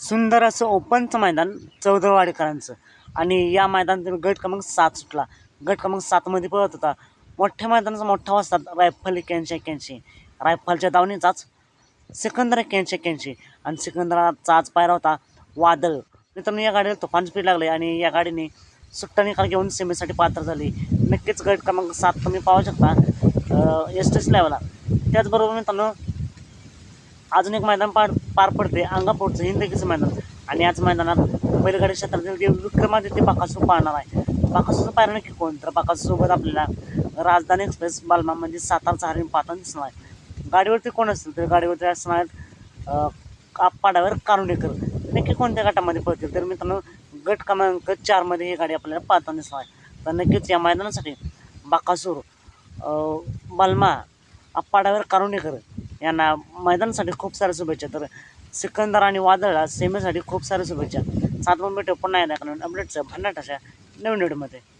सुंदर असं ओपनचं मैदान चौदरवाडीकरांचं आणि या मैदानात गट क्रमांक सात सुटला. गट क्रमांक सातमध्ये पळत होता. मोठ्या मैदानाचा मोठा वाजता रायफल एक्क्याऐंशी एक्क्याऐंशी. रायफलच्या दावणीचाच सिकंदर एक्क्याऐंशी एक्क्याऐंशी. आणि सिकंदराचा आज पायरा होता वादळ. मित्रांनो या गाडीला तुफान स्पीड लागले आणि या गाडीने सुट्टा निकाल घेऊन सेमीसाठी पात्र झाली. नक्कीच गट क्रमांक सात तुम्ही पाहू शकता एस टी लेवला त्याचबरोबर मित्रांनो अजून एक मैदान पार पार पडते अंगापूरचं हिंदकीचं मैदान. आणि याच मैदानात बैलगाडी क्षेत्रातील देव विक्रमादित्य बाकासू पाहणार आहे. बाकासूचं पाहिलं नक्की कोण? तर बाकासूसोबत आपल्याला राजधानी एक्सप्रेस बालमा म्हणजे सातारचा हरिण पाहताना दिसणार आहे. गाडीवरती कोण असतील तर गाडीवरती असणार आहेत अं, कापाडावर कारुंडेकर नक्की कोणत्या गटामध्ये पळतील? तर मित्रांनो गट क्रमांक चारमध्ये ही गाडी आपल्याला पाहताना दिसणार आहे. तर नक्कीच या मैदानासाठी बाकासूर बालमा बलमा आप्पाडावर कारुंडेकर यांना मैदानासाठी खूप साऱ्या शुभेच्छा. तर सिकंदर आणि वादळला सेमीसाठी खूप साऱ्या शुभेच्छा. सात भेटू पुन्हा एकदा कारण अपडेटचं भन्नाट अशा नवीन व्हिडिओमध्ये